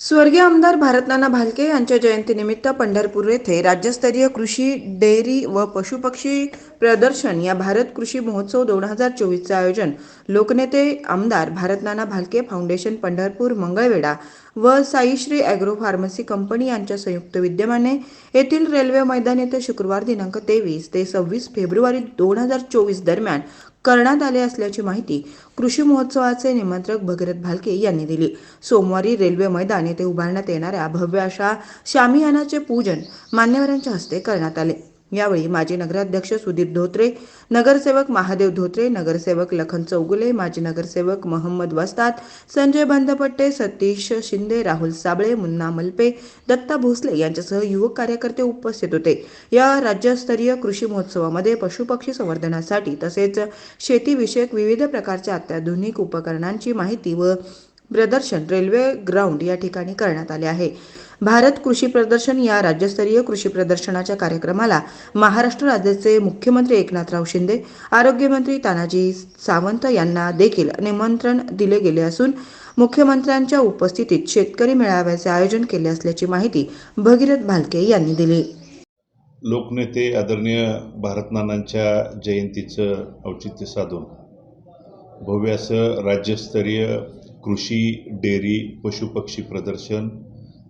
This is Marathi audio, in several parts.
स्वर्गीय आमदार भारतनाना भालके यांच्या जयंतीनिमित्त पंढरपूर येथे राज्यस्तरीय कृषी डेअरी व पशुपक्षी प्रदर्शन या भारत कृषी महोत्सव दोन हजार चोवीसचे आयोजन. लोकनेते आमदार भारतनाना भालके फाउंडेशन पंढरपूर मंगळवेढा व साईश्री ॲग्रो फार्मसी कंपनी यांच्या संयुक्त विद्यमाने येथील रेल्वे मैदान येथे शुक्रवार दिनांक तेवीस ते सव्वीस फेब्रुवारी दोन हजार चोवीस दरम्यान करण्यात आले असल्याची माहिती कृषी महोत्सवाचे निमंत्रक भगीरथ भालके यांनी दिली. सोमवारी रेल्वे मैदान येथे उभारण्यात येणाऱ्या भव्य अशा शामियानाचे पूजन मान्यवरांच्या हस्ते करण्यात आले. यावेळी माजी नगराध्यक्ष सुधीर धोत्रे नगरसेवक महादेव धोत्रे नगरसेवक लखन चौगुले माजी नगरसेवक मोहम्मद वस्ताद संजय बंदपट्टे सतीश शिंदे राहुल साबळे मुन्ना मलपे दत्ता भोसले यांच्यासह युवक कार्यकर्ते उपस्थित होते. या राज्यस्तरीय कृषी महोत्सवामध्ये पशुपक्षी संवर्धनासाठी तसेच शेतीविषयक विविध प्रकारच्या अत्याधुनिक उपकरणांची माहिती व प्रदर्शन रेल्वे ग्राउंड या ठिकाणी करण्यात आले आहे. भारत कृषी प्रदर्शन या राज्यस्तरीय कृषी प्रदर्शनाच्या कार्यक्रमाला महाराष्ट्र राज्याचे मुख्यमंत्री एकनाथराव शिंदे आरोग्यमंत्री तानाजी सावंत यांना देखील निमंत्रण दिले गेले असून मुख्यमंत्र्यांच्या उपस्थितीत शेतकरी मेळाव्याचे आयोजन केले असल्याची माहिती भगीरथ भालके यांनी दिली. लोकनेते आदरणीय भारतनानांच्या जयंतीचं औचित्य साधून भव्य असं राज्यस्तरीय कृषी डेअरी पशुपक्षी प्रदर्शन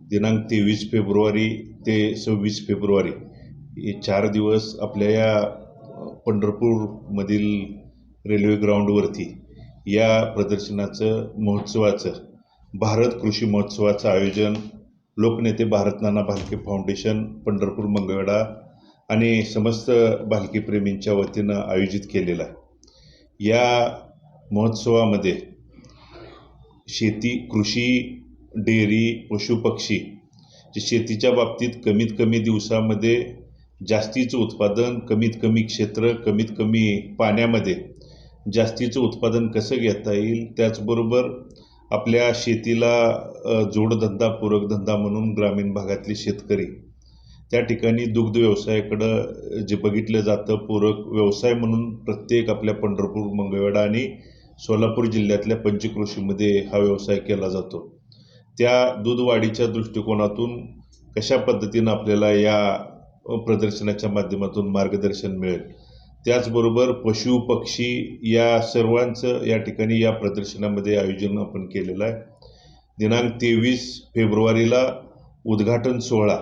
दिनांक तेवीस फेब्रुवारी ते सव्वीस फेब्रुवारी. हे चार दिवस आपल्या या पंढरपूरमधील रेल्वे ग्राउंडवरती या प्रदर्शनाचं महोत्सवाचं भारत कृषी महोत्सवाचं आयोजन लोकनेते भारतनाना भालके फाउंडेशन पंढरपूर मंगळवेढा आणि समस्त भालकीप्रेमींच्या वतीनं आयोजित केलेला. आहे या महोत्सवामध्ये शेती कृषी डेअरी पशुपक्षी जे शेतीच्या बाबतीत कमीत कमी दिवसामध्ये जास्तीचं उत्पादन कमीत कमी क्षेत्र कमीत कमी पाण्यामध्ये जास्तीचं उत्पादन कसं घेता येईल त्याचबरोबर आपल्या शेतीला जोडधंदा पूरकधंदा म्हणून ग्रामीण भागातले शेतकरी त्या ठिकाणी दुग्ध व्यवसायाकडं जे बघितलं जातं पूरक व्यवसाय म्हणून प्रत्येक आपल्या पंढरपूर मंगळवेढा आणि सोलापूर जिल्ह्यातल्या पंचकृषीमध्ये हा व्यवसाय केला जातो. त्या दूध वाढीच्या दृष्टिकोनातून कशा पद्धतीनं आपल्याला या प्रदर्शनाच्या माध्यमातून मार्गदर्शन मिळेल? त्याचबरोबर पशु पक्षी या सर्वांचं या ठिकाणी या प्रदर्शनामध्ये आयोजन आपण केलेलं आहे. दिनांक तेवीस फेब्रुवारीला उद्घाटन सोहळा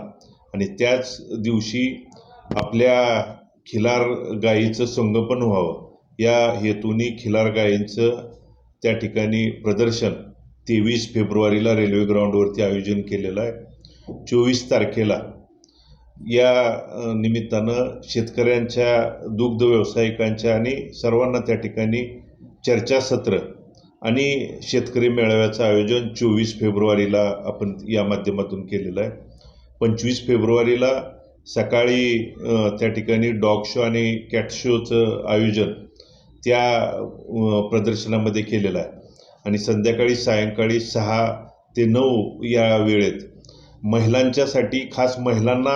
आणि त्याच दिवशी आपल्या खिलार गायीचं संगोपन व्हावं. या हेतूनी खिलार यांचं त्या ठिकाणी प्रदर्शन तेवीस फेब्रुवारीला रेल्वे ग्राउंडवरती आयोजन केलेलं आहे. चोवीस तारखेला या निमित्तानं शेतकऱ्यांच्या दुग्ध व्यावसायिकांच्या आणि सर्वांना त्या ठिकाणी चर्चासत्र आणि शेतकरी मेळाव्याचं आयोजन चोवीस फेब्रुवारीला आपण या माध्यमातून केलेलं आहे. पंचवीस फेब्रुवारीला सकाळी त्या ठिकाणी डॉग शो आणि कॅट शोचं आयोजन त्या प्रदर्शनामध्ये केलेला आहे. आणि संध्याकाळी सायंकाळी सहा ते नऊ या वेळेत महिलांच्यासाठी खास महिलांना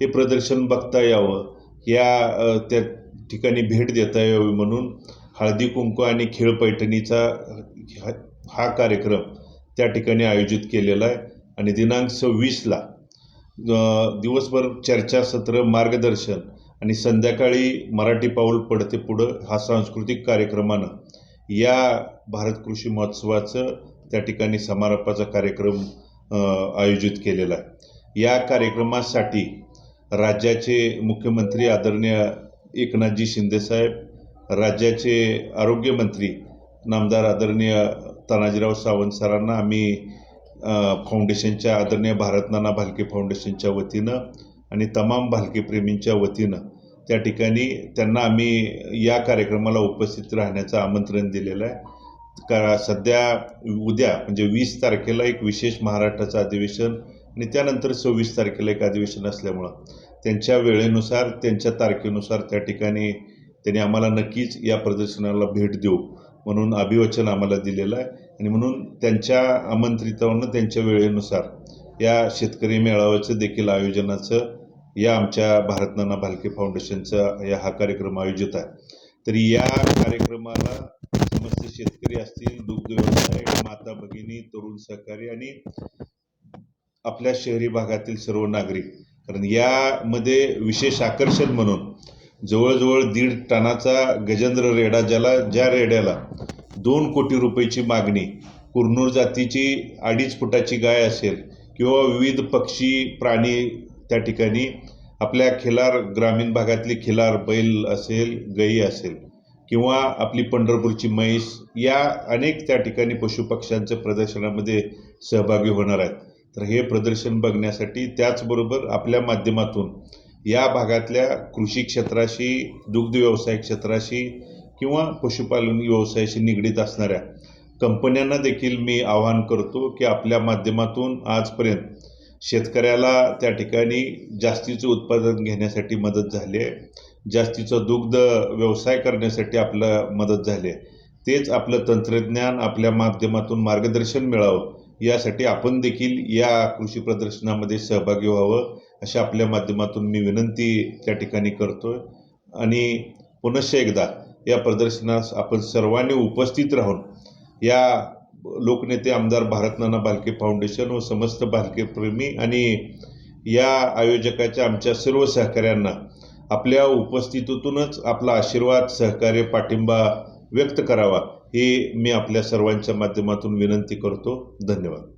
हे प्रदर्शन बघता यावं या त्या ठिकाणी भेट देता यावी म्हणून हळदी कुंकू आणि खेळ पैठणीचा हा- कार्यक्रम त्या ठिकाणी आयोजित केलेला आहे. आणि दिनांक सव्वीसला दिवसभर चर्चासत्र मार्गदर्शन आणि संध्याकाळी मराठी पाऊल पडते पुढं हा सांस्कृतिक कार्यक्रमानं या भारत कृषी महोत्सवाचं त्या ठिकाणी समारोपाचा कार्यक्रम आयोजित केलेला आहे. या कार्यक्रमासाठी राज्याचे मुख्यमंत्री आदरणीय एकनाथजी शिंदेसाहेब राज्याचे आरोग्यमंत्री नामदार आदरणीय तानाजीराव सावंत सरांना आम्ही फाउंडेशनच्या आदरणीय भारत नाना भालके फाउंडेशनच्या वतीनं आणि तमाम भालकेप्रेमींच्या वतीनं त्या ठिकाणी त्यांना आम्ही या कार्यक्रमाला उपस्थित राहण्याचं आमंत्रण दिलेलं आहे. का सध्या उद्या म्हणजे वीस तारखेला एक विशेष महाराष्ट्राचं अधिवेशन आणि त्यानंतर सव्वीस तारखेला एक अधिवेशन असल्यामुळं त्यांच्या वेळेनुसार त्यांच्या तारखेनुसार त्या ठिकाणी त्यांनी आम्हाला नक्कीच या प्रदर्शनाला भेट देऊ म्हणून अभिवचन आम्हाला दिलेलं आहे. आणि म्हणून त्यांच्या आमंत्रितावरून त्यांच्या वेळेनुसार या शेतकरी मेळाव्याचं देखील आयोजनाचं या आमच्या भारतनाना भालके फाउंडेशनचा या हा कार्यक्रम आयोजित आहे. तरी या कार्यक्रमाला समस्त शेतकरी असतील दुग्ध व्यवसाय माता भगिनी तरुण सहकारी आणि आपल्या शहरी भागातील सर्व नागरिक. कारण यामध्ये विशेष आकर्षण म्हणून जवळजवळ दीड टनाचा गजेंद्र रेडा ज्याला ज्या रेड्याला दोन कोटी रुपयाची मागणी कुरनूर जातीची अडीच फुटाची गाय असेल किंवा विविध पक्षी प्राणी त्या ठिकाणी आपल्या खिलार ग्रामीण भागातली खिलार बैल असेल गाई असेल किंवा आपली पंढरपूरची म्हैस या अनेक त्या ठिकाणी पशुपक्ष्यांच्या प्रदर्शनामध्ये सहभागी होणार आहेत. तर हे प्रदर्शन बघण्यासाठी त्याचबरोबर आपल्या माध्यमातून या भागातल्या कृषी क्षेत्राशी दुग्ध व्यवसाय क्षेत्राशी किंवा पशुपालन व्यवसायाशी निगडीत असणाऱ्या कंपन्यांना देखील मी आवाहन करतो की आपल्या माध्यमातून आजपर्यंत शेतकऱ्याला त्या ठिकाणी जास्तीचं उत्पादन घेण्यासाठी मदत झाली आहे. जास्तीचं दुग्ध व्यवसाय करण्यासाठी आपलं मदत झाली आहे. तेच आपलं तंत्रज्ञान आपल्या माध्यमातून मार्गदर्शन मिळावं यासाठी आपण देखील या कृषी प्रदर्शनामध्ये सहभागी व्हावं अशा आपल्या माध्यमातून मी विनंती त्या ठिकाणी करतोय. आणि पुनश्च एकदा या प्रदर्शनास आपण सर्वांनी उपस्थित राहून या लोकनेते आमदार भारतनाना बालके भालके फाउंडेशन व समस्त बालकेप्रेमी आणि या आयोजकाच्या आमच्या सर्व सहकाऱ्यांना आपल्या उपस्थितीतूनच आपला आशीर्वाद सहकार्य पाठिंबा व्यक्त करावा ही मी आपल्या सर्वांच्या माध्यमातून विनंती करतो. धन्यवाद.